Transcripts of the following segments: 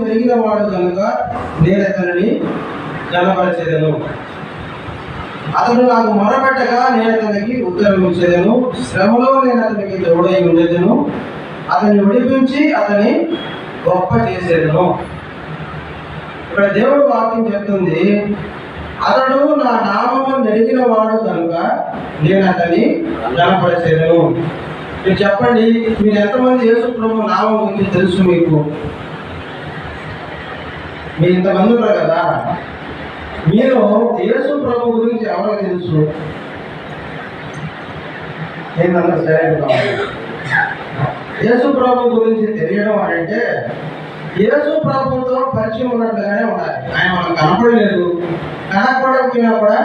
ఎరిగిన వాడు కనుక నేను అతనిని గణపరచెదను అతడు నాకు మొరపెట్టగా నేను అతనికి ఉత్తరం ఇచ్చేదను. శ్రమలో నేను అతనికి తోడై ఉండేదను. అతన్ని విడిపించి అతని గొప్ప చేసేదను. ఇక్కడ దేవుడు వాక్యం చెప్తుంది అతడు నా నామము నెరిగిన వాడు కనుక నేను అతన్ని గణపరిచేదను మీరు చెప్పండి మీరు ఎంతమంది యేసు ప్రభు నామం గురించి తెలుసు మీకు? మీరు ఇంతమంది ఉన్నారు కదా మీరు యేసు ప్రభు గురించి ఎవరో తెలుసు? ఏంటన్నా సరే యేసు ప్రభు గురించి తెలియడం అంటే యేసు ప్రభుతో పరిచయం ఉన్నట్లుగానే ఉండాలి. ఆయన మనం కనపడలేదు. కనపడకపోయినా కూడా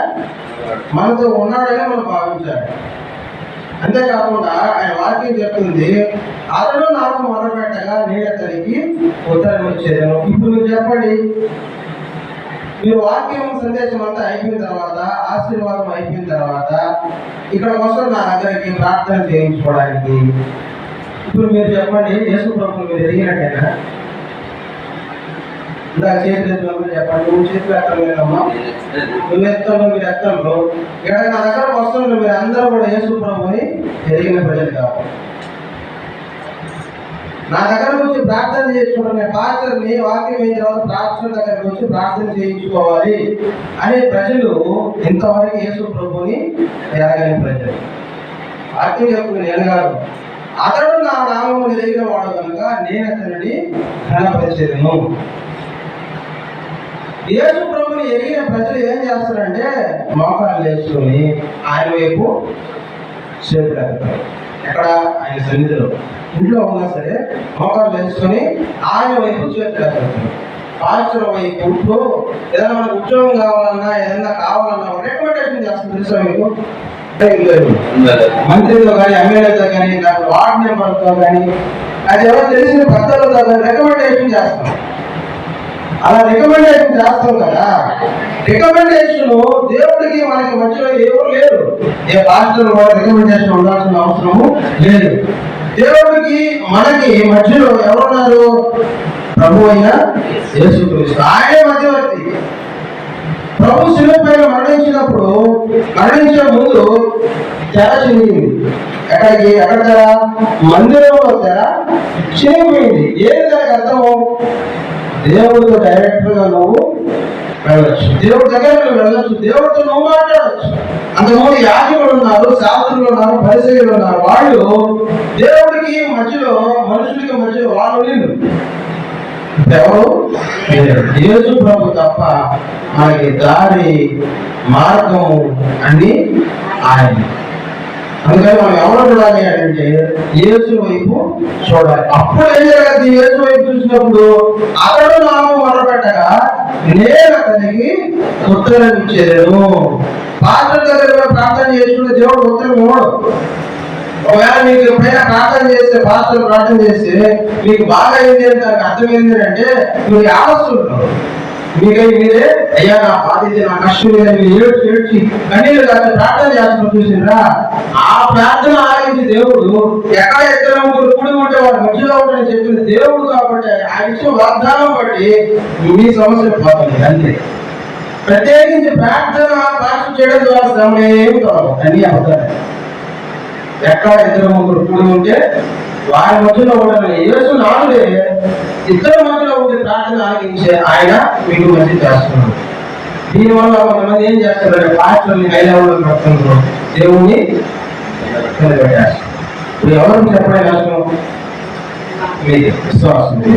మనతో ఉన్నాడని మనం భావించాలి. అంతేకాకుండా ఆయన వాక్యం చెప్తుంది అతను నాకు మొదలుపెట్టగా నేను అతనికి ఉత్తరం ఇచ్చేదాను. ఇప్పుడు మీరు చెప్పండి మీరు వాక్యం సందేశం అంతా అయిపోయిన తర్వాత ఆశీర్వాదం అయిపోయిన తర్వాత ఇక్కడ వస్తారు నా దగ్గరికి ప్రార్థన చేయించుకోవడానికి. ఇప్పుడు మీరు చెప్పండి యేసు ప్రభుత్వం మీరు ఎదిగినట్టేనా ఇంకా చేతి చెప్పండి. నువ్వు చేతులు ఎత్తడం లేదమ్మా. నువ్వు ఎత్తాను మీరు ఎత్తంలో ఇక్కడ నా దగ్గర వస్తున్నారు మీరు అందరూ కూడా యేసు ప్రభుని ప్రజలు కావాలి. నా దగ్గర వచ్చి ప్రార్థన చేసుకుంటాను పాత్రని వాక్యం అయిన తర్వాత ప్రార్థన దగ్గరకు వచ్చి ప్రార్థన చేయించుకోవాలి అనే ప్రజలు ఇంతవరకు యేసు ప్రభుని ఎరగని ప్రజలు. వాక్యం చెప్తుంది నేను కాదు. అతడు నా నామం ఎరిగిన వాడు కనుక నేను అతనిని ఘనపరిచేదను. యేసు ప్రభుని ఎరిగిన ప్రజలు ఏం చేస్తారంటే మోకాలు వేసుకొని ఆయన వైపు చేతులు ఎత్తారు ఎక్కడ? ఆయన సన్నిధిలో. ఇంట్లో ఉన్నా సరే మోకాలు వేసుకొని ఆయన వైపు చేతులు ఎత్తారు పాస్టర్ వైపు ఏదైనా మనకు ఉద్యోగం కావాలన్నా ఏదైనా కావాలన్నా రికమెండేషన్ చేస్తుంది తెలుసా మీకు? మంత్రితో కానీ ఎమ్మెల్యేతో కానీ నాకు వార్డ్ మెంబర్తో కానీ అది ఎవరు తెలిసిన పెద్దలతో కానీ రికమెండేషన్ చేస్తాం అలా రికమెండేషన్ చేస్తాం కదా రికమెండేషన్ దేవుడికి మనకి మధ్యలో ఎవరు లేరు ఏ పాస్టర్ కూడా రికమెండేషన్ ఉండాల్సిన అవసరము లేదు. దేవుడికి మనకి మధ్యలో ఎవరున్నారు? ప్రభు అయిన యేసుక్రీస్తు. ఆయనే మధ్యవర్తి. ప్రభు శిలువ మరణించినప్పుడు మరణించే ముందు తెర చినిగింది. ఎక్కడికి? ఎక్కడ తెర? మందిరంలో తెర చినిగిపోయింది. ఏది దానికి అర్థము? దేవుడితో డైరెక్ట్గా నువ్వు వెళ్ళచ్చు. దేవుడి దగ్గర నువ్వు వెళ్ళచ్చు. దేవుడితో నువ్వు మాట్లాడచ్చు. అంతకుముందు యాజకులు ఉన్నారు శాస్త్రులు ఉన్నారు పరిశీలు ఉన్నారు. వాళ్ళు దేవుడికి మధ్యలో మనుషులకి మధ్యలో వాళ్ళు లేదు ఎవరు యేసు ప్రభు తప్ప మనకి దారి మార్గం అన్ని ఆయన. అందుకని మనం ఎవరు చూడాలి అంటే యేసు వైపు చూడాలి. అప్పుడు ఏం జరగదు యేసు వైపు చూసినప్పుడు అతడు నామం మొదలుపెట్టగా నేను అతనికి ఉత్తరం ఇచ్చేదాను. పాత్ర దగ్గర ప్రార్థన చేసుకునే దేవుడు ఉత్తరం ఇవ్వడు. ఒకవేళ మీకు ఎప్పుడైనా ప్రార్థన చేస్తే పాస్టర్ ప్రార్థన చేస్తే మీకు బాగా అయింది అంటే దానికి అర్థమైంది అంటే అంటే మీరు ఆవస్తుంటారు మీకై మీరే అయ్యా నా బాధ్యత నా కష్టం మీద మీరు ఏడ్చి ఏడ్చి కన్నీళ్ళు కాస్త ప్రార్థన చేస్తున్నారు చూసిండ్రా? ఆ ప్రార్థన ఆగించి దేవుడు ఎక్కడ ఇద్దరు ముగ్గురు కూడి ఉంటే వాడు మధ్యలో ఉంటాడని చెప్పింది దేవుడు కాబట్టి ఆ ఇచ్చిన వాగ్దానం బట్టి మీ సమస్య పోతుంది అంతే. ప్రత్యేకించి ప్రార్థన ప్రార్థన చేయడం ద్వారా శ్రమ ఏమి కాదు అన్ని అవుతాయి ఎక్కడ ఇద్దరు ముగ్గురు కూడి ఉంటే వారి మధ్యలో ఉన్న యేసు నాలుగే ఇద్దరు మధ్యలో ఉండే ఆయన మీకు మధ్య చేస్తున్నాడు. దీనివల్ల కొంతమంది ఏం చేస్తారంటే పాస్టర్ని హైలెవెల్లో పెడుతున్నారు దేవుణ్ణి నిలబెట్టేస్తారు. ఎవరు ఎవరికి చెప్పడం కష్టం? మీది. విశ్వాసం